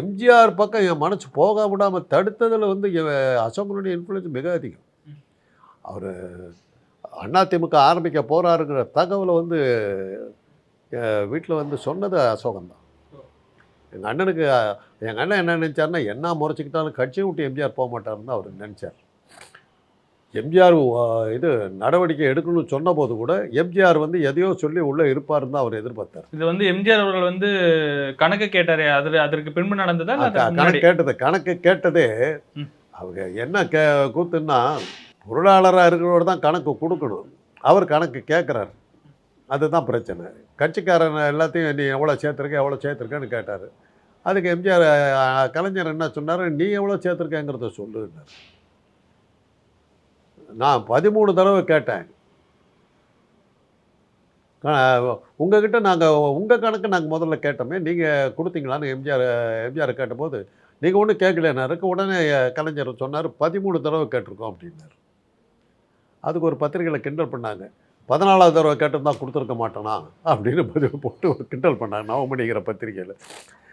எம்ஜிஆர் பக்கம் என் மனசு போக விடாமல் தடுத்ததில் வந்து அசோகனுடைய இன்ஃப்ளூயன்ஸ் மிக அதிகம். அவர் அதிமுக ஆரம்பிக்க போகிறாருங்கிற தகவலை வந்து வீட்டில் வந்து சொன்னது அசோகன் தான். எங்கள் அண்ணனுக்கு எங்கள் அண்ணன் என்ன நினச்சாருன்னா என்ன முறைச்சிக்கிட்டாலும் கட்சியை விட்டு எம்ஜிஆர் போக மாட்டாருன்னு அவர் நினச்சார். எம்ஜிஆர் இது நடவடிக்கை எடுக்கணும்னு சொன்னபோது கூட எம்ஜிஆர் வந்து எதையோ சொல்லி உள்ளே இருப்பாருன்னு தான் அவர் எதிர்பார்த்தார். இது வந்து எம்ஜிஆர் அவர்கள் வந்து கணக்கு கேட்டாரே அது அதற்கு பின்பு நடந்ததா? கணக்கு கேட்டது கணக்கு கேட்டதே. அவங்க என்ன கே கூத்துன்னா பொருளாளராக இருக்கிறவர் தான் கணக்கு கொடுக்கணும். அவர் கணக்கு கேட்குறாரு. அதுதான் பிரச்சனை. கட்சிக்காரன் எல்லாத்தையும் நீ எவ்வளோ சேர்த்துருக்க எவ்வளோ சேர்த்துருக்கேன்னு கேட்டார். அதுக்கு எம்ஜிஆர் கலைஞர் என்ன சொன்னார்? நீ எவ்வளோ சேர்த்துருக்கேங்கிறத சொல்லுன்னார். நான் பதிமூணு தடவை கேட்டேன். உங்ககிட்ட நாங்கள் உங்கள் கணக்கு நாங்கள் முதல்ல கேட்டோமே நீங்கள் கொடுத்தீங்களான்னு எம்ஜிஆர் எம்ஜிஆர் கேட்டபோது நீங்கள் ஒன்றும் கேட்கலன்னாருக்கு உடனே கலைஞர் சொன்னார் பதிமூணு தடவை கேட்டிருக்கோம் அப்படின்னாரு. அதுக்கு ஒரு பத்திரிகையில் கிண்டல் பண்ணாங்க. பதினாலாவது தடவை கேட்டிருந்தா கொடுத்துருக்க மாட்டேனா? அப்படின்னு பதிவு போட்டு ஒரு கிண்டல் பண்ணாங்க நவமணிங்கிற பத்திரிகையில்.